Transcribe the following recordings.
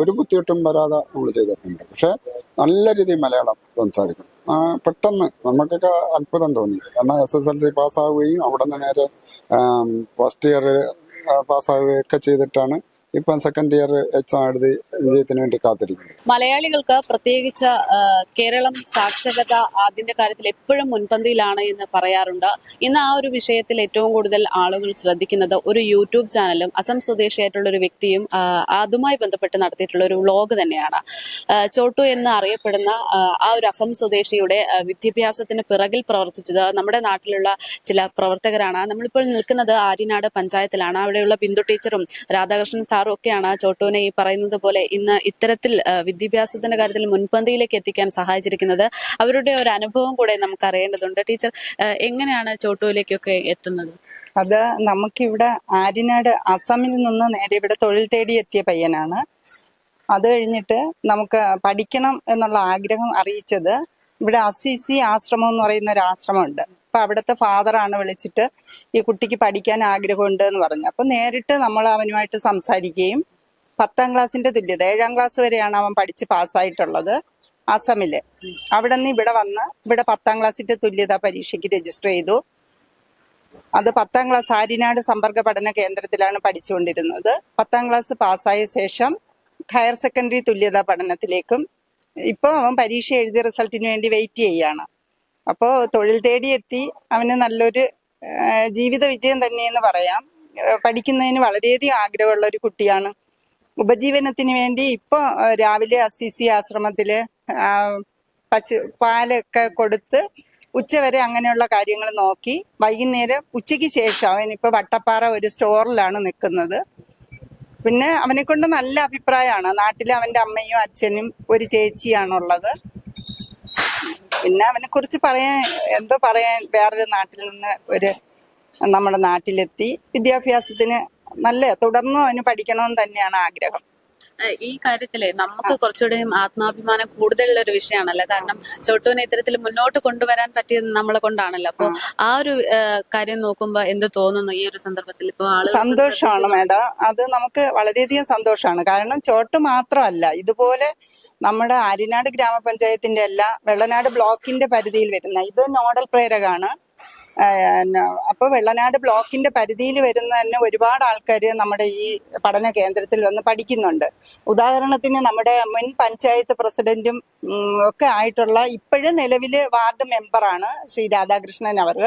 ഒരു ബുദ്ധിമുട്ടും വരാതെ നമ്മൾ ചെയ്തിട്ടുണ്ട്. പക്ഷെ നല്ല രീതിയിൽ മലയാളം സംസാരിക്കും. പെട്ടെന്ന് നമുക്കൊക്കെ അത്ഭുതം തോന്നി. കാരണം എസ് എസ് എൽ സി പാസ്സാവുകയും അവിടെ നിന്ന് നേരെ ഫസ്റ്റ് ഇയർ പാസ്സാവുകയൊക്കെ ചെയ്തിട്ടാണ് ഇപ്പം സെക്കൻഡ് ഇയർ എക്സാം എഴുതി വിജയത്തിന് വേണ്ടി കാത്തിരിക്കുന്നത് മലയാളികൾക്ക് പ്രത്യേകിച്ച് കേരളം സാക്ഷരത അതിന്റെ കാര്യത്തിൽ എപ്പോഴും മുൻപന്തിയിലാണ് എന്ന് പറയാറുണ്ട്. ഇന്ന് ആ ഒരു വിഷയത്തിൽ ഏറ്റവും കൂടുതൽ ആളുകൾ ശ്രദ്ധിക്കുന്നത് ഒരു യൂട്യൂബ് ചാനലും അസം സ്വദേശിയായിട്ടുള്ള ഒരു വ്യക്തിയും അതുമായി ബന്ധപ്പെട്ട് നടത്തിയിട്ടുള്ള ഒരു വ്ളോഗ് തന്നെയാണ്. ചോട്ടു എന്ന് അറിയപ്പെടുന്ന ആ, ഒരു അസം സ്വദേശിയുടെ വിദ്യാഭ്യാസത്തിന് പിറകിൽ പ്രവർത്തിച്ചത് നമ്മുടെ നാട്ടിലുള്ള ചില പ്രവർത്തകരാണ്. നമ്മളിപ്പോൾ നിൽക്കുന്നത് ആര്യനാട് പഞ്ചായത്തിലാണ്. അവിടെയുള്ള ബിന്ദു ടീച്ചറും രാധാകൃഷ്ണൻ സാറും ഒക്കെയാണ് ചോട്ടുവിനെ ഈ പറയുന്നത് പോലെ ഇന്ന് ഇത്തരത്തിൽ വിദ്യാഭ്യാസത്തിന്റെ കാര്യത്തിൽ മുൻപന്തിയിലേക്ക് എത്തിക്കാൻ സഹായിച്ചിരിക്കുന്നത്. അവരുടെ ഒരു അനുഭവം കൂടെ നമുക്ക് അറിയേണ്ടതുണ്ട് ടീച്ചർ എങ്ങനെയാണ് ചോട്ടുവിലേക്കൊക്കെ എത്തുന്നത്? അത് നമുക്കിവിടെ ആര്യനാട് അസമിൽ നിന്ന് നേരെ ഇവിടെ തൊഴിൽ തേടി എത്തിയ പയ്യനാണ്. അത് കഴിഞ്ഞിട്ട് നമുക്ക് പഠിക്കണം എന്നുള്ള ആഗ്രഹം അറിയിച്ചത് ഇവിടെ അസിസി ആശ്രമം എന്ന് പറയുന്ന ഒരു ആശ്രമമുണ്ട്. അപ്പൊ അവിടുത്തെ ഫാദറാണ് വിളിച്ചിട്ട് ഈ കുട്ടിക്ക് പഠിക്കാൻ ആഗ്രഹമുണ്ട് എന്ന് പറഞ്ഞു. അപ്പം നേരിട്ട് നമ്മൾ അവനുമായിട്ട് സംസാരിക്കുകയും പത്താം ക്ലാസ്സിന്റെ തുല്യത ഏഴാം ക്ലാസ് വരെയാണ് അവൻ പഠിച്ച് പാസ്സായിട്ടുള്ളത് അസമിൽ. അവിടെ നിന്ന് ഇവിടെ വന്ന് ഇവിടെ പത്താം ക്ലാസ്സിന്റെ തുല്യത പരീക്ഷയ്ക്ക് രജിസ്റ്റർ ചെയ്തു. അത് പത്താം ക്ലാസ് ആര്യനാട് സമ്പർക്ക പഠന കേന്ദ്രത്തിലാണ് പഠിച്ചുകൊണ്ടിരുന്നത്. പത്താം ക്ലാസ് പാസ്സായ ശേഷം ഹയർ സെക്കൻഡറി തുല്യതാ പഠനത്തിലേക്കും ഇപ്പോൾ അവൻ പരീക്ഷ എഴുതിയ റിസൾട്ടിന് വേണ്ടി വെയിറ്റ് ചെയ്യാണ് അപ്പോൾ തൊഴിൽ തേടി എത്തി അവന് നല്ലൊരു ജീവിത വിജയം തന്നെയെന്ന് പറയാം. പഠിക്കുന്നതിന് വളരെയധികം ആഗ്രഹമുള്ള ഒരു കുട്ടിയാണ്. ഉപജീവനത്തിന് വേണ്ടി ഇപ്പോൾ രാവിലെ അസിസി ആശ്രമത്തിൽ ആ, പശു പാലൊക്കെ കൊടുത്ത് ഉച്ചവരെ അങ്ങനെയുള്ള കാര്യങ്ങൾ നോക്കി. വൈകുന്നേരം ഉച്ചയ്ക്ക് ശേഷം അവനിപ്പോൾ വട്ടപ്പാറ ഒരു സ്റ്റോറിലാണ് നിൽക്കുന്നത്. പിന്നെ അവനെ കൊണ്ട് നല്ല അഭിപ്രായമാണ്. നാട്ടിൽ അവന്റെ അമ്മയും അച്ഛനും ഒരു ചേച്ചിയാണുള്ളത്. പിന്നെ അവനെ കുറിച്ച് പറയാൻ എന്തോ പറയാൻ വേറൊരു നാട്ടിൽ നിന്ന് ഒരു നമ്മുടെ നാട്ടിലെത്തി. വിദ്യാഭ്യാസത്തിന് നല്ല തുടർന്ന് അവന് പഠിക്കണമെന്ന് തന്നെയാണ് ആഗ്രഹം. ഈ കാര്യത്തിലെ നമുക്ക് കുറച്ചുകൂടി ആത്മാഭിമാനം കൂടുതലുള്ള ഒരു വിഷയമാണല്ലോ. കാരണം ചോട്ടുവിനെ ഇത്തരത്തിൽ മുന്നോട്ട് കൊണ്ടുവരാൻ പറ്റിയത് നമ്മളെ കൊണ്ടാണല്ലോ. അപ്പൊ ആ. ഒരു കാര്യം നോക്കുമ്പോ എന്ത് തോന്നുന്നു ഈ ഒരു സന്ദർഭത്തിൽ? ഇപ്പൊ സന്തോഷമാണ് മേഡം. അത് നമുക്ക് വളരെയധികം സന്തോഷമാണ്. കാരണം ചോട്ട് മാത്രമല്ല ഇതുപോലെ നമ്മുടെ ആര്യനാട് ഗ്രാമപഞ്ചായത്തിന്റെ അല്ല വെള്ളനാട് ബ്ലോക്കിന്റെ പരിധിയിൽ വരുന്ന ഇത് നോഡൽ പ്രേരകാണ്. അപ്പൊ വെള്ളനാട് ബ്ലോക്കിന്റെ പരിധിയിൽ വരുന്ന തന്നെ ഒരുപാട് ആൾക്കാർ നമ്മുടെ ഈ പഠന കേന്ദ്രത്തിൽ വന്ന് പഠിക്കുന്നുണ്ട്. ഉദാഹരണത്തിന് നമ്മുടെ മുൻ പഞ്ചായത്ത് പ്രസിഡന്റും ഒക്കെ ആയിട്ടുള്ള ഇപ്പോഴും നിലവിൽ വാർഡ് മെമ്പറാണ് ശ്രീ രാധാകൃഷ്ണൻ അവർ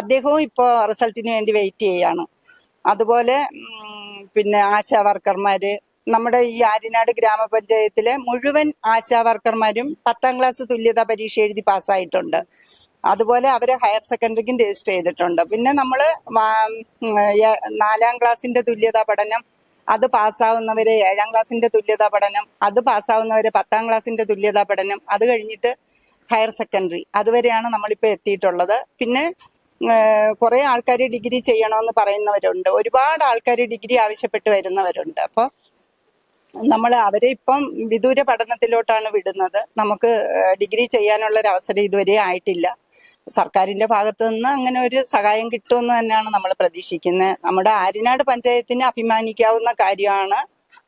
അദ്ദേഹവും ഇപ്പോൾ റിസൾട്ടിന് വേണ്ടി വെയിറ്റ് ചെയ്യാണ്. അതുപോലെ പിന്നെ ആശാ വർക്കർമാര് നമ്മുടെ ഈ ആര്യനാട് ഗ്രാമപഞ്ചായത്തിലെ മുഴുവൻ ആശാവർക്കർമാരും പത്താം ക്ലാസ് തുല്യതാ പരീക്ഷ എഴുതി പാസ്സായിട്ടുണ്ട്. അതുപോലെ അവരെ ഹയർ സെക്കൻഡറിക്കും രജിസ്റ്റർ ചെയ്തിട്ടുണ്ട്. പിന്നെ നമ്മൾ നാലാം ക്ലാസ്സിന്റെ തുല്യതാ പഠനം അത് പാസ്സാവുന്നവരെ ഏഴാം ക്ലാസ്സിന്റെ തുല്യതാ പഠനം അത് പാസ്സാവുന്നവരെ പത്താം ക്ലാസ്സിന്റെ തുല്യതാ പഠനം അത് കഴിഞ്ഞിട്ട് ഹയർ സെക്കൻഡറി അതുവരെയാണ് നമ്മളിപ്പോൾ എത്തിയിട്ടുള്ളത്. പിന്നെ കുറേ ആൾക്കാർ ഡിഗ്രി ചെയ്യണമെന്ന് പറയുന്നവരുണ്ട്. ഒരുപാട് ആൾക്കാർ ഡിഗ്രി ആവശ്യപ്പെട്ട് വരുന്നവരുണ്ട്. അപ്പോൾ നമ്മൾ അവരെ ഇപ്പം വിദൂര പഠനത്തിലോട്ടാണ് വിടുന്നത്. നമുക്ക് ഡിഗ്രി ചെയ്യാനുള്ള ഒരു അവസരം ഇതുവരെ ആയിട്ടില്ല. സർക്കാരിന്റെ ഭാഗത്തു നിന്ന് അങ്ങനെ ഒരു സഹായം കിട്ടുമെന്ന് തന്നെയാണ് നമ്മൾ പ്രതീക്ഷിക്കുന്നത് നമ്മുടെ ആര്യനാട് പഞ്ചായത്തിന് അഭിമാനിക്കാവുന്ന കാര്യമാണ്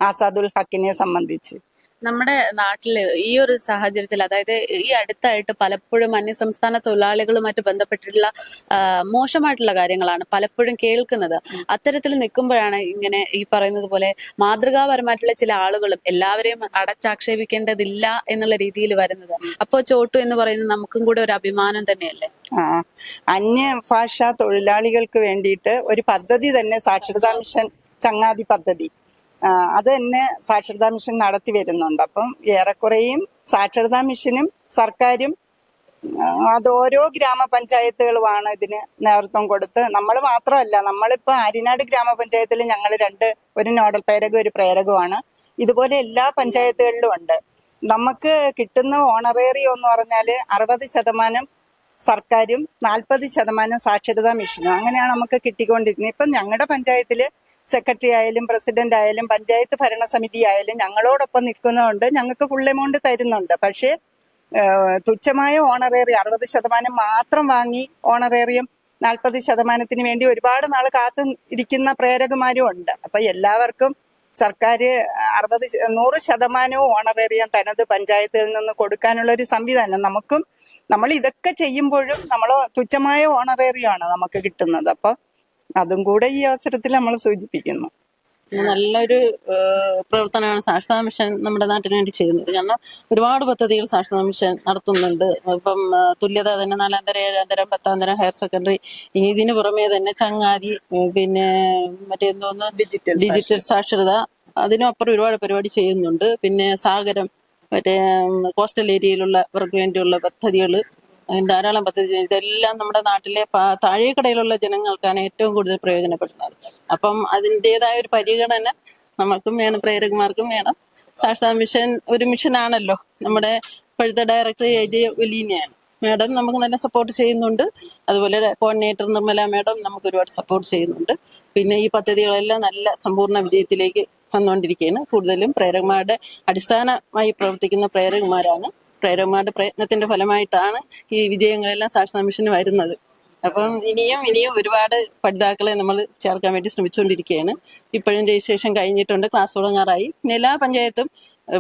ആസാദുൽ ഹക്കിനെ സംബന്ധിച്ച്. നമ്മുടെ നാട്ടിൽ ഈ ഒരു സാഹചര്യത്തിൽ അതായത് ഈ അടുത്തായിട്ട് പലപ്പോഴും അന്യസംസ്ഥാന തൊഴിലാളികളുമായിട്ട് ബന്ധപ്പെട്ടിട്ടുള്ള മോശമായിട്ടുള്ള കാര്യങ്ങളാണ് പലപ്പോഴും കേൾക്കുന്നത്. അത്തരത്തിൽ നിൽക്കുമ്പോഴാണ് ഇങ്ങനെ ഈ പറയുന്നത് പോലെ മാതൃകാപരമായിട്ടുള്ള ചില ആളുകളും എല്ലാവരെയും അടച്ചാക്ഷേപിക്കേണ്ടതില്ല എന്നുള്ള രീതിയിൽ വരുന്നത്. അപ്പോൾ ചോട്ടു എന്ന് പറയുന്നത് നമുക്കും കൂടെ ഒരു അഭിമാനം തന്നെയല്ലേ? അന്യ അന്യഭാഷാ തൊഴിലാളികൾക്ക് വേണ്ടിയിട്ട് ഒരു പദ്ധതി തന്നെ സാക്ഷരതാ മിഷൻ ചങ്ങാതി പദ്ധതി. അത് തന്നെ സാക്ഷരതാ മിഷൻ നടത്തി വരുന്നുണ്ട്. അപ്പം ഏറെക്കുറെയും സാക്ഷരതാ മിഷനും സർക്കാരും അത് ഓരോ ഗ്രാമപഞ്ചായത്തുകളുമാണ് ഇതിന് നേതൃത്വം കൊടുത്ത്. നമ്മൾ മാത്രമല്ല നമ്മളിപ്പോൾ ആര്യനാട് ഗ്രാമപഞ്ചായത്തിൽ ഞങ്ങൾ രണ്ട് ഒരു നോഡൽ പ്രേരകം ഒരു പ്രേരകമാണ് ഇതുപോലെ എല്ലാ പഞ്ചായത്തുകളിലും ഉണ്ട്. നമുക്ക് കിട്ടുന്ന ഓണറേറിയം എന്ന് പറഞ്ഞാൽ അറുപത് ശതമാനം സർക്കാരും നാൽപ്പത് ശതമാനം സാക്ഷരതാ മിഷനും. അങ്ങനെയാണ് നമുക്ക് കിട്ടിക്കൊണ്ടിരുന്നത്. ഇപ്പം ഞങ്ങളുടെ പഞ്ചായത്തിൽ സെക്രട്ടറി ആയാലും പ്രസിഡന്റ് ആയാലും പഞ്ചായത്ത് ഭരണസമിതി ആയാലും ഞങ്ങളോടൊപ്പം നിൽക്കുന്നതുകൊണ്ട് ഞങ്ങൾക്ക് ഫുൾ എമൗണ്ട് തരുന്നുണ്ട്. പക്ഷേ തുച്ഛമായ ഓണറേറിയം അറുപത് ശതമാനം മാത്രം വാങ്ങി ഓണറേറിയം നാൽപ്പത് ശതമാനത്തിന് വേണ്ടി ഒരുപാട് നാൾ കാത്തു ഇരിക്കുന്ന പ്രേരകന്മാരും ഉണ്ട്. അപ്പൊ എല്ലാവർക്കും സർക്കാർ അറുപത് നൂറ് ശതമാനവും ഓണറേറിയം തനത് പഞ്ചായത്തിൽ നിന്ന് കൊടുക്കാനുള്ള ഒരു സംവിധാനം നമുക്കും നമ്മൾ ഇതൊക്കെ ചെയ്യുമ്പോഴും നമ്മൾ തുച്ഛമായ ഓണറേറിയമാണ് നമുക്ക് കിട്ടുന്നത്. അപ്പൊ അതും കൂടെ ഈ അവസരത്തിൽ നമ്മൾ സൂചിപ്പിക്കുന്നു. നല്ലൊരു പ്രവർത്തനമാണ് സാക്ഷരതാ മിഷൻ നമ്മുടെ നാട്ടിന് വേണ്ടി ചെയ്യുന്നത്. കാരണം ഒരുപാട് പദ്ധതികൾ സാക്ഷരതാ മിഷൻ നടത്തുന്നുണ്ട്. ഇപ്പം തുല്യത തന്നെ നാലാം തരം ഏഴാം തരം പത്താം തരം ഹയർ സെക്കൻഡറി ഇനി ഇതിന് പുറമേ തന്നെ ചങ്ങാതി പിന്നെ മറ്റേന്തോന്ന് ഡിജിറ്റൽ ഡിജിറ്റൽ സാക്ഷരത. അതിനപ്പുറം ഒരുപാട് പരിപാടി ചെയ്യുന്നുണ്ട്. പിന്നെ സാഗരം മറ്റേ കോസ്റ്റൽ ഏരിയയിലുള്ളവർക്ക് വേണ്ടിയുള്ള പദ്ധതികൾ ധാരാളം പദ്ധതി. ഇതെല്ലാം നമ്മുടെ നാട്ടിലെ താഴേക്കടയിലുള്ള ജനങ്ങൾക്കാണ് ഏറ്റവും കൂടുതൽ പ്രയോജനപ്പെടുന്നത് അപ്പം അതിന്റെതായ ഒരു പരിഗണന നമുക്കും വേണം പ്രേരകന്മാർക്കും വേണം. സാക്ഷാ മിഷൻ ഒരു മിഷനാണല്ലോ. നമ്മുടെ ഇപ്പോഴത്തെ ഡയറക്ടർ എ ജെ ഒലീനയാണ് മാഡം നമുക്ക് നല്ല സപ്പോർട്ട് ചെയ്യുന്നുണ്ട്. അതുപോലെ കോർഡിനേറ്റർ നിർമ്മല മാഡം നമുക്ക് ഒരുപാട് സപ്പോർട്ട് ചെയ്യുന്നുണ്ട്. പിന്നെ ഈ പദ്ധതികളെല്ലാം നല്ല സമ്പൂർണ വിജയത്തിലേക്ക് വന്നുകൊണ്ടിരിക്കുകയാണ്. കൂടുതലും പ്രേരകന്മാരുടെ അടിസ്ഥാനമായി പ്രവർത്തിക്കുന്ന പ്രേരകന്മാരാണ് പ്രേരകന്മാരുടെ പ്രയത്നത്തിന്റെ ഫലമായിട്ടാണ് ഈ വിജയങ്ങളെല്ലാം സാക്ഷരതാ മിഷന് വരുന്നത്. അപ്പം ഇനിയും ഇനിയും ഒരുപാട് പഠിതാക്കളെ നമ്മൾ ചേർക്കാൻ വേണ്ടി ശ്രമിച്ചുകൊണ്ടിരിക്കുകയാണ്. ഇപ്പോഴും രജിസ്ട്രേഷൻ കഴിഞ്ഞിട്ടുണ്ട് ക്ലാസ് തുടങ്ങാറായി. പിന്നെ എല്ലാ പഞ്ചായത്തും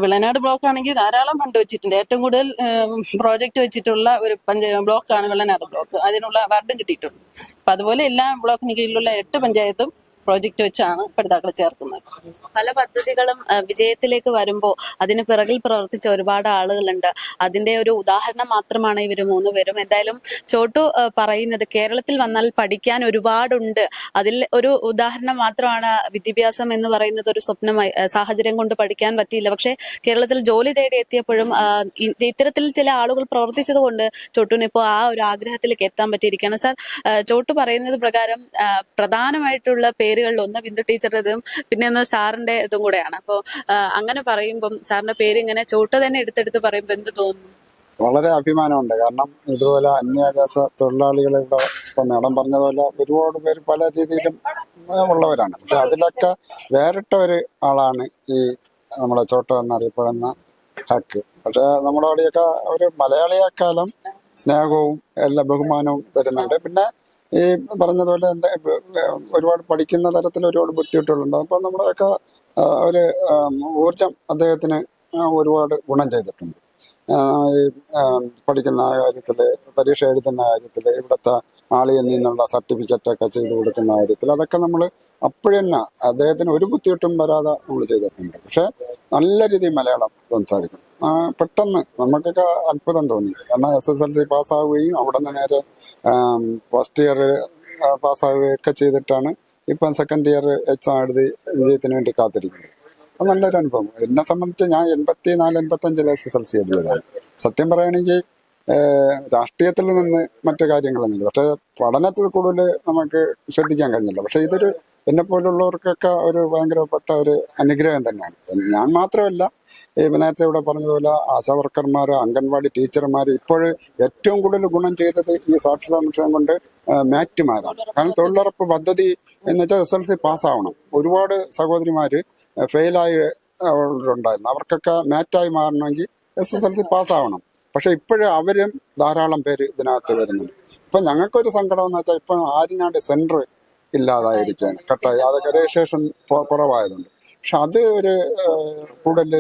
വിളനാട് ബ്ലോക്ക് ആണെങ്കിൽ ധാരാളം ഫണ്ട് വെച്ചിട്ടുണ്ട്. ഏറ്റവും കൂടുതൽ പ്രോജക്റ്റ് വെച്ചിട്ടുള്ള ഒരു പഞ്ചായ ബ്ലോക്കാണ് വിളനാട് ബ്ലോക്ക്. അതിനുള്ള അവാർഡും കിട്ടിയിട്ടുണ്ട്. അപ്പം അതുപോലെ എല്ലാ ബ്ലോക്കിന് കീഴിലുള്ള എട്ട് പഞ്ചായത്തും പ്രോജക്റ്റ് വെച്ചാണ് പഠിതാക്കൾ ചേർക്കുന്നത്. പല പദ്ധതികളും വിജയത്തിലേക്ക് വരുമ്പോൾ അതിന് പിറകിൽ പ്രവർത്തിച്ച ഒരുപാട് ആളുകളുണ്ട്. അതിന്റെ ഒരു ഉദാഹരണം മാത്രമാണ് ഇവർ മൂന്ന് പേരും. എന്തായാലും ചോട്ടു പറയുന്നത് കേരളത്തിൽ വന്നാൽ പഠിക്കാൻ ഒരുപാടുണ്ട്. അതിൽ ഒരു ഉദാഹരണം മാത്രമാണ് വിദ്യാഭ്യാസം എന്ന് പറയുന്നത് ഒരു സ്വപ്നമായി സാഹചര്യം കൊണ്ട് പഠിക്കാൻ പറ്റിയില്ല. പക്ഷേ കേരളത്തിൽ ജോലി തേടി എത്തിയപ്പോഴും ഇത്തരത്തിൽ ചില ആളുകൾ പ്രവർത്തിച്ചത് കൊണ്ട് ചോട്ടുവിന് ഇപ്പോൾ ആ ഒരു ആഗ്രഹത്തിലേക്ക് എത്താൻ പറ്റിയിരിക്കുകയാണ്. സാർ ചോട്ടു പറയുന്നത് പ്രകാരം പ്രധാനമായിട്ടുള്ള പ്രധാനമായിട്ടുള്ള പേരുകളിൽ ഒന്ന് ബിന്ദു ടീച്ചറുടേതും പിന്നെ ഒന്ന് സാറിന്റെ ഇതും കൂടെയാണ്. അപ്പോൾ അങ്ങനെ പറയുമ്പം സാറിന്റെ പേര് ഇങ്ങനെ ചോട്ട് തന്നെ എടുത്തെടുത്ത് പറയുമ്പോൾ എന്ത് തോന്നുന്നു? വളരെ അഭിമാനമുണ്ട്. കാരണം ഇതുപോലെ അന്യദേശ തൊഴിലാളികളെ ഇവിടെ ഇപ്പം മേഡം പറഞ്ഞതുപോലെ ഒരുപാട് പേര് പല രീതിയിലും ഉള്ളവരാണ്. പക്ഷെ അതിലൊക്കെ വേറിട്ട ഒരു ആളാണ് ഈ നമ്മുടെ ചോട്ട എന്നറിയപ്പെടുന്ന ഹക്ക്. പക്ഷെ നമ്മുടെ അവിടെയൊക്കെ ഒരു മലയാളിയെക്കാലം സ്നേഹവും എല്ലാ ബഹുമാനവും തരുന്നുണ്ട്. പിന്നെ ഈ പറഞ്ഞതുപോലെ എന്താ ഒരുപാട് പഠിക്കുന്ന തരത്തിൽ ഒരുപാട് ബുദ്ധിമുട്ടുകളുണ്ട്. അപ്പോൾ നമ്മുടെയൊക്കെ ഒരു ഊർജം അദ്ദേഹത്തിന് ഒരുപാട് ഗുണം ചെയ്തിട്ടുണ്ട്. ഈ പഠിക്കുന്ന കാര്യത്തിൽ പരീക്ഷ എഴുതുന്ന കാര്യത്തിൽ ഇവിടുത്തെ ആളിയിൽ നിന്നുള്ള സർട്ടിഫിക്കറ്റ് ഒക്കെ ചെയ്തു കൊടുക്കുന്ന കാര്യത്തിൽ അതൊക്കെ നമ്മൾ അപ്പോഴന്നെ അദ്ദേഹത്തിന് ഒരു ബുദ്ധിമുട്ടും വരാതെ നമ്മൾ ചെയ്തിട്ടുണ്ട്. പക്ഷെ നല്ല രീതിയിൽ മലയാളം സംസാരിക്കും ആ, പെട്ടെന്ന് നമുക്കൊക്കെ അത്ഭുതം തോന്നി. കാരണം എസ് എസ് എൽ സി പാസ്സാവുകയും അവിടെ നിന്ന് നേരെ ഫസ്റ്റ് ഇയർ പാസ്സാവുകയൊക്കെ ചെയ്തിട്ടാണ് ഇപ്പം സെക്കൻഡ് ഇയർ എക്സാം എഴുതി വിജയത്തിന് വേണ്ടി കാത്തിരിക്കുന്നത്. അത് നല്ലൊരു അനുഭവം എന്നെ സംബന്ധിച്ച് ഞാൻ എൺപത്തി നാല് എൺപത്തി അഞ്ചിൽ എസ് എസ് എൽ സി എഴുതിയതാണ്. സത്യം പറയുകയാണെങ്കിൽ രാഷ്ട്രീയത്തിൽ നിന്ന് മറ്റു കാര്യങ്ങളൊന്നുമില്ല. പക്ഷേ പഠനത്തിൽ കൂടുതൽ നമുക്ക് ശ്രദ്ധിക്കാൻ കഴിഞ്ഞില്ല. പക്ഷേ ഇതൊരു എന്നെ പോലുള്ളവർക്കൊക്കെ ഒരു ഭയങ്കരപ്പെട്ട ഒരു അനുഗ്രഹം തന്നെയാണ്. ഞാൻ മാത്രമല്ല നേരത്തെ ഇവിടെ പറഞ്ഞതുപോലെ ആശാ വർക്കർമാർ അംഗൻവാടി ടീച്ചർമാർ ഇപ്പോൾ ഏറ്റവും കൂടുതൽ ഗുണം ചെയ്തത് ഈ സാക്ഷരതാ മിഷൻ കൊണ്ട് മാറ്റുമാരാണ്. കാരണം തൊഴിലുറപ്പ് പദ്ധതി എന്ന് വെച്ചാൽ എസ് എൽ സി പാസ്സാവണം. ഒരുപാട് സഹോദരിമാർ ഫെയിലായി ഉണ്ടായിരുന്നു അവർക്കൊക്കെ മാറ്റായി മാറണമെങ്കിൽ എസ് എസ് എൽ സി പാസ്സാവണം. പക്ഷെ ഇപ്പോഴും അവരും ധാരാളം പേര് ഇതിനകത്ത് വരുന്നുണ്ട്. ഇപ്പൊ ഞങ്ങൾക്കൊരു സങ്കടം എന്ന് വെച്ചാൽ ഇപ്പൊ ആര്യനാട് സെന്റർ ഇല്ലാതായിരിക്കുകയാണ്. കട്ടായി അതൊക്കെ രജിസ്ട്രേഷൻ കുറവായതുണ്ട് കുറവായതുകൊണ്ട്. പക്ഷെ അത് ഒരു കൂടുതൽ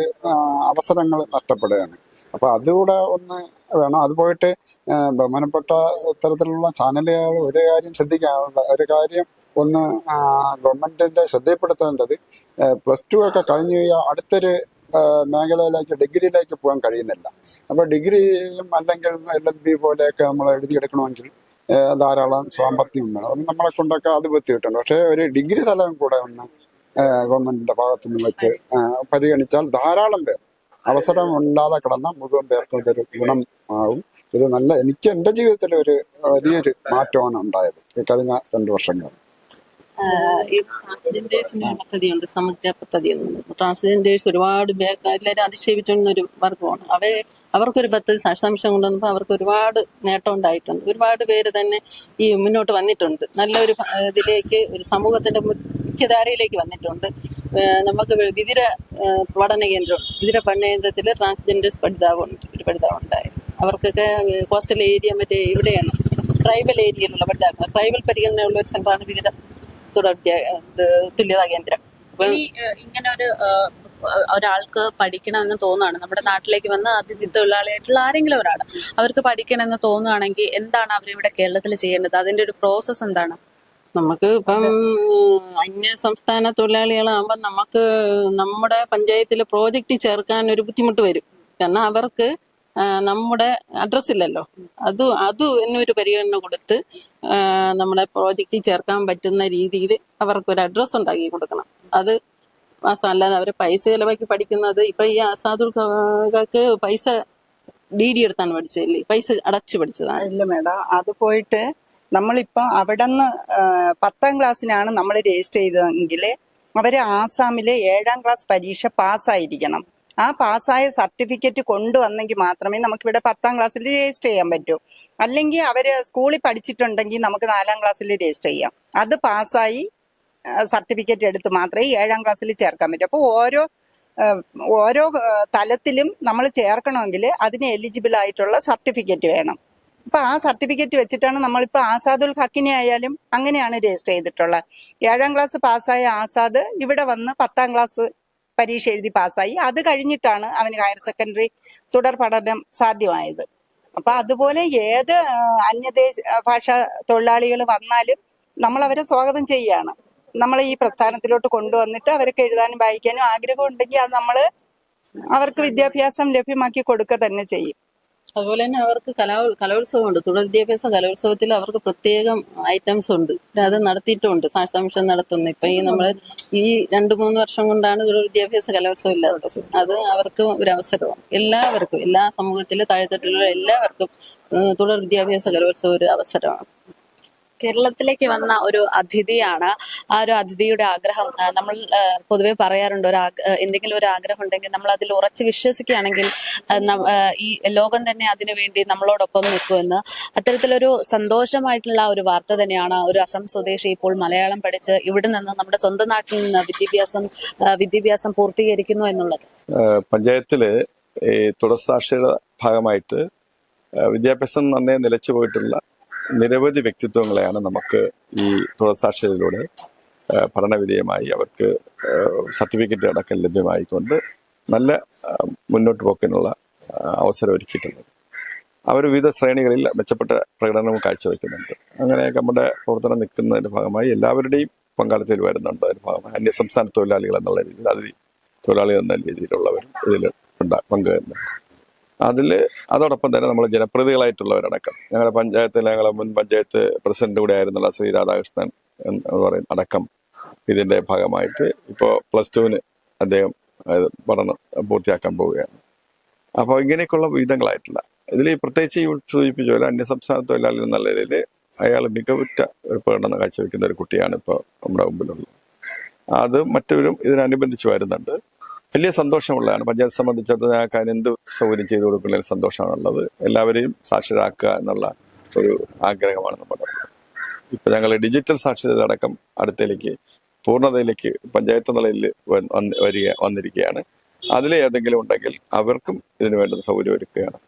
അവസരങ്ങൾ നഷ്ടപ്പെടുകയാണ്. അപ്പൊ അതുകൂടെ ഒന്ന് വേണം. അത് പോയിട്ട് ബഹുമാനപ്പെട്ട ഇത്തരത്തിലുള്ള ചാനലുകൾ ഒരു കാര്യം ശ്രദ്ധിക്കാനുള്ള ഒരു കാര്യം ഒന്ന് ഗവൺമെന്റിന്റെ ശ്രദ്ധയിൽപ്പെടുത്തേണ്ടത് പ്ലസ് ടു ഒക്കെ കഴിഞ്ഞു കഴിഞ്ഞാൽ അടുത്തൊരു മേഖലയിലേക്ക് ഡിഗ്രിയിലേക്ക് പോകാൻ കഴിയുന്നില്ല. അപ്പോൾ ഡിഗ്രിയും അല്ലെങ്കിൽ എൽ എൽ ബി പോലെയൊക്കെ നമ്മൾ എഴുതിയെടുക്കണമെങ്കിൽ ധാരാളം സാമ്പത്തികം വേണം. അത് നമ്മളെ കൊണ്ടൊക്കെ അത് ബുദ്ധിമുട്ടുണ്ട് പക്ഷേ ഒരു ഡിഗ്രി തലം കൂടെ ഒന്ന് ഗവൺമെന്റിന്റെ ഭാഗത്തു നിന്ന് വെച്ച് പരിഗണിച്ചാൽ ധാരാളം പേർ അവസരം ഇല്ലാതെ കിടന്ന മുഴുവൻ പേർക്കും ഇതൊരു ഗുണം ആവും. ഇത് നല്ല എനിക്ക് എന്റെ ജീവിതത്തിൽ ഒരു വലിയൊരു മാറ്റമാണ് ഉണ്ടായത് ഈ കഴിഞ്ഞ രണ്ട് വർഷങ്ങൾ. ഈ ട്രാൻസ്ജെൻഡേഴ്സിന് പദ്ധതിയുണ്ട് സമഗ്ര പദ്ധതി ട്രാൻസ്ജെൻഡേഴ്സ് ഒരുപാട് എല്ലാവരും അതിക്ഷേപിച്ചുകൊണ്ട ഒരു വർഗമാണ്. അവരെ അവർക്കൊരു പദ്ധതി സാക്ഷാംശം കൊണ്ടുവന്നപ്പോൾ അവർക്ക് ഒരുപാട് നേട്ടം ഉണ്ടായിട്ടുണ്ട്. ഒരുപാട് പേര് തന്നെ ഈ മുന്നോട്ട് വന്നിട്ടുണ്ട്. നല്ലൊരു ഇതിലേക്ക് ഒരു സമൂഹത്തിന്റെ മുഖ്യധാരയിലേക്ക് വന്നിട്ടുണ്ട്. നമുക്ക് വിതിര പഠന കേന്ദ്രം വിതിര പഠന കേന്ദ്രത്തിൽ ട്രാൻസ്ജെൻഡേഴ്സ് പഠിതാവുണ്ട് ഒരു പഠിതാവുണ്ടായിരുന്നു. അവർക്കൊക്കെ കോസ്റ്റൽ ഏരിയ മറ്റേ ഇവിടെയാണ് ട്രൈബൽ ഏരിയയിലുള്ള പഠിതാക്കൾ ട്രൈബൽ പരിഗണനയുള്ള ഒരു സംഘമാണ് വിവിധ തുടർ തുല്യതാ കേന്ദ്രം. ഇങ്ങനെ ഒരു ഒരാൾക്ക് പഠിക്കണമെന്ന് തോന്നുകയാണ് നമ്മുടെ നാട്ടിലേക്ക് വന്ന് അതിഥി തൊഴിലാളിയായിട്ടുള്ള ആരെങ്കിലും ഒരാൾ അവർക്ക് പഠിക്കണമെന്ന് തോന്നുകയാണെങ്കിൽ എന്താണ് അവരിവിടെ ഇവിടെ കേരളത്തിൽ ചെയ്യേണ്ടത്? അതിന്റെ ഒരു പ്രോസസ് എന്താണ്? നമുക്ക് ഇപ്പം അന്യ സംസ്ഥാന തൊഴിലാളികളാകുമ്പോൾ നമുക്ക് നമ്മുടെ പഞ്ചായത്തിൽ പ്രോജക്റ്റ് ചേർക്കാൻ ഒരു ബുദ്ധിമുട്ട് വരും. കാരണം അവർക്ക് നമ്മുടെ അഡ്രസ് ഇല്ലല്ലോ. അത് അത് എന്നൊരു പരിഗണന കൊടുത്ത് നമ്മുടെ പ്രോജക്റ്റിൽ ചേർക്കാൻ പറ്റുന്ന രീതിയിൽ അവർക്ക് ഒരു അഡ്രസ് ഉണ്ടാക്കി കൊടുക്കണം. അത് അല്ലാതെ അവർ പൈസ ചിലവാക്കി പഠിക്കുന്നത് ഇപ്പൊ ഈ അസാധുക്കൾക്ക് പൈസ ഡി ഡി എടുത്താണ് പഠിച്ചതല്ലേ? പൈസ അടച്ചു പഠിച്ചതാണ്. ഇല്ല മേഡം അത് പോയിട്ട് നമ്മളിപ്പോ അവിടെ നിന്ന് പത്താം ക്ലാസ്സിനാണ് നമ്മൾ രജിസ്റ്റർ ചെയ്തതെങ്കിൽ അവർ ആസാമിലെ ഏഴാം ക്ലാസ് പരീക്ഷ പാസ്സായിരിക്കണം. ആ പാസ്സായ സർട്ടിഫിക്കറ്റ് കൊണ്ടുവന്നെങ്കിൽ മാത്രമേ നമുക്ക് ഇവിടെ പത്താം ക്ലാസ്സിൽ രജിസ്റ്റർ ചെയ്യാൻ പറ്റൂ. അല്ലെങ്കിൽ അവർ സ്കൂളിൽ പഠിച്ചിട്ടുണ്ടെങ്കിൽ നമുക്ക് നാലാം ക്ലാസ്സിൽ രജിസ്റ്റർ ചെയ്യാം. അത് പാസ്സായി സർട്ടിഫിക്കറ്റ് എടുത്ത് മാത്രമേ ഏഴാം ക്ലാസ്സിൽ ചേർക്കാൻ പറ്റൂ. അപ്പോൾ ഓരോ ഓരോ തലത്തിലും നമ്മൾ ചേർക്കണമെങ്കിൽ അതിന് എലിജിബിൾ ആയിട്ടുള്ള സർട്ടിഫിക്കറ്റ് വേണം. അപ്പൊ ആ സർട്ടിഫിക്കറ്റ് വെച്ചിട്ടാണ് നമ്മളിപ്പോ ആസാദുൽ ഹക്കിനെ ആയാലും അങ്ങനെയാണ് രജിസ്റ്റർ ചെയ്തിട്ടുള്ളത്. ഏഴാം ക്ലാസ് പാസ്സായ ആസാദ് ഇവിടെ വന്ന് പത്താം ക്ലാസ് പരീക്ഷ എഴുതി പാസ്സായി. അത് കഴിഞ്ഞിട്ടാണ് അവന് ഹയർ സെക്കൻഡറി തുടർ പഠനം സാധ്യമായത്. അപ്പൊ അതുപോലെ ഏത് അന്യദേശ ഭാഷ തൊഴിലാളികൾ വന്നാലും നമ്മൾ അവരെ സ്വാഗതം ചെയ്യുകയാണ്. നമ്മൾ ഈ പ്രസ്ഥാനത്തിലോട്ട് കൊണ്ടുവന്നിട്ട് അവർക്ക് എഴുതാനും വായിക്കാനും ആഗ്രഹം ഉണ്ടെങ്കിൽ അത് നമ്മൾ അവർക്ക് വിദ്യാഭ്യാസം ലഭ്യമാക്കി കൊടുക്കുക തന്നെ ചെയ്യും. അതുപോലെ തന്നെ അവർക്ക് കലാ കലോത്സവം ഉണ്ട് തുടർ വിദ്യാഭ്യാസ കലോത്സവത്തിൽ അവർക്ക് പ്രത്യേകം ഐറ്റംസ് ഉണ്ട്. അത് നടത്തിയിട്ടുമുണ്ട് സാക്ഷാംശം നടത്തുന്നു. ഇപ്പൊ ഈ നമ്മൾ ഈ രണ്ടു മൂന്ന് വർഷം കൊണ്ടാണ് തുടർ വിദ്യാഭ്യാസ കലോത്സവം ഇല്ലാത്തത്. അത് അവർക്ക് ഒരു അവസരമാണ് എല്ലാവർക്കും എല്ലാ സമൂഹത്തിലെ താഴെത്തട്ടിലുള്ള എല്ലാവർക്കും തുടർ വിദ്യാഭ്യാസ കലോത്സവം ഒരു അവസരമാണ്. കേരളത്തിലേക്ക് വന്ന ഒരു അതിഥിയാണ്. ആ ഒരു അതിഥിയുടെ ആഗ്രഹം നമ്മൾ പൊതുവേ പറയാറുണ്ട് ഒരു എന്തെങ്കിലും ഒരു ആഗ്രഹം ഉണ്ടെങ്കിൽ നമ്മൾ അതിൽ ഉറച്ച് വിശ്വസിക്കുകയാണെങ്കിൽ ഈ ലോകം തന്നെ അതിനു വേണ്ടി നമ്മളോടൊപ്പം നിൽക്കുമെന്ന് അത്തരത്തിലൊരു സന്തോഷമായിട്ടുള്ള ഒരു വാർത്ത തന്നെയാണ് ഒരു അസം സ്വദേശി ഇപ്പോൾ മലയാളം പഠിച്ച് ഇവിടെ നിന്ന് നമ്മുടെ സ്വന്തം നാട്ടിൽ നിന്ന് വിദ്യാഭ്യാസം വിദ്യാഭ്യാസം പൂർത്തീകരിക്കുന്നു എന്നുള്ളത്. പഞ്ചായത്തിൽ ഈ തുടർസാക്ഷിയുടെ ഭാഗമായിട്ട് വിദ്യാഭ്യാസം നന്നേ നിലച്ചു പോയിട്ടുള്ള നിരവധി വ്യക്തിത്വങ്ങളെയാണ് നമുക്ക് ഈ തുടർസാക്ഷ്യതയിലൂടെ ഏഹ് പഠനവിധേയമായി അവർക്ക് സർട്ടിഫിക്കറ്റ് അടക്കം ലഭ്യമായിക്കൊണ്ട് നല്ല മുന്നോട്ട് പോക്കിനുള്ള അവസരം ഒരുക്കിയിട്ടുള്ളത് അവർ വിവിധ ശ്രേണികളിൽ മെച്ചപ്പെട്ട പ്രകടനവും കാഴ്ചവെക്കുന്നുണ്ട്. അങ്ങനെ നമ്മുടെ പ്രവർത്തനം നിൽക്കുന്നതിന്റെ ഭാഗമായി എല്ലാവരുടെയും പങ്കാളിത്തത്തിൽ വരുന്നുണ്ട്. അതിന്റെ ഭാഗമായി അന്യസംസ്ഥാന തൊഴിലാളികൾ എന്നുള്ള രീതിയിൽ അതിഥി തൊഴിലാളികൾ എന്ന രീതിയിലുള്ളവരും ഇതിൽ പങ്കുവരുന്നുണ്ട് അതിൽ അതോടൊപ്പം തന്നെ നമ്മൾ ജനപ്രതികളായിട്ടുള്ളവരടക്കം ഞങ്ങളുടെ പഞ്ചായത്തിൽ ഞങ്ങളെ മുൻ പഞ്ചായത്ത് പ്രസിഡന്റ് കൂടെ ആയിരുന്നുള്ള ശ്രീ രാധാകൃഷ്ണൻ എന്ന് പറയുന്ന അടക്കം ഇതിന്റെ ഭാഗമായിട്ട് ഇപ്പോൾ പ്ലസ് ടുവിന് അദ്ദേഹം പഠനം പൂർത്തിയാക്കാൻ പോവുകയാണ്. അപ്പോൾ ഇങ്ങനെയൊക്കെയുള്ള വിവിധങ്ങളായിട്ടുള്ള ഇതിൽ പ്രത്യേകിച്ച് ഈ സൂചിപ്പിച്ച പോലെ അന്യസംസ്ഥാന തൊഴിലാളി എന്നുള്ള നിലയിൽ അയാൾ മികവുറ്റ ഒരു പ്രകടനം കാഴ്ചവെക്കുന്ന ഒരു കുട്ടിയാണ് ഇപ്പോൾ നമ്മുടെ മുമ്പിലുള്ളത്. അത് മറ്റവരും ഇതിനനുബന്ധിച്ച് വരുന്നുണ്ട്. വലിയ സന്തോഷമുള്ളതാണ്. പഞ്ചായത്ത് സംബന്ധിച്ചിടത്തോളം ഞങ്ങൾക്ക് അതിന് എന്ത് സൗകര്യം ചെയ്തു കൊടുക്കുന്നതിൽ സന്തോഷമാണുള്ളത്. എല്ലാവരെയും സാക്ഷരരാക്കുക എന്നുള്ള ഒരു ആഗ്രഹമാണ് നമ്മുടെ ഇപ്പം ഞങ്ങൾ ഡിജിറ്റൽ സാക്ഷരത അടക്കം അടുത്തേക്ക് പൂർണതയിലേക്ക് പഞ്ചായത്ത് നിലയിൽ വരിക വന്നിരിക്കുകയാണ്. അതിലേതെങ്കിലും ഉണ്ടെങ്കിൽ അവർക്കും ഇതിനു വേണ്ടുന്ന സൗകര്യം ഒരുക്കുകയാണ്.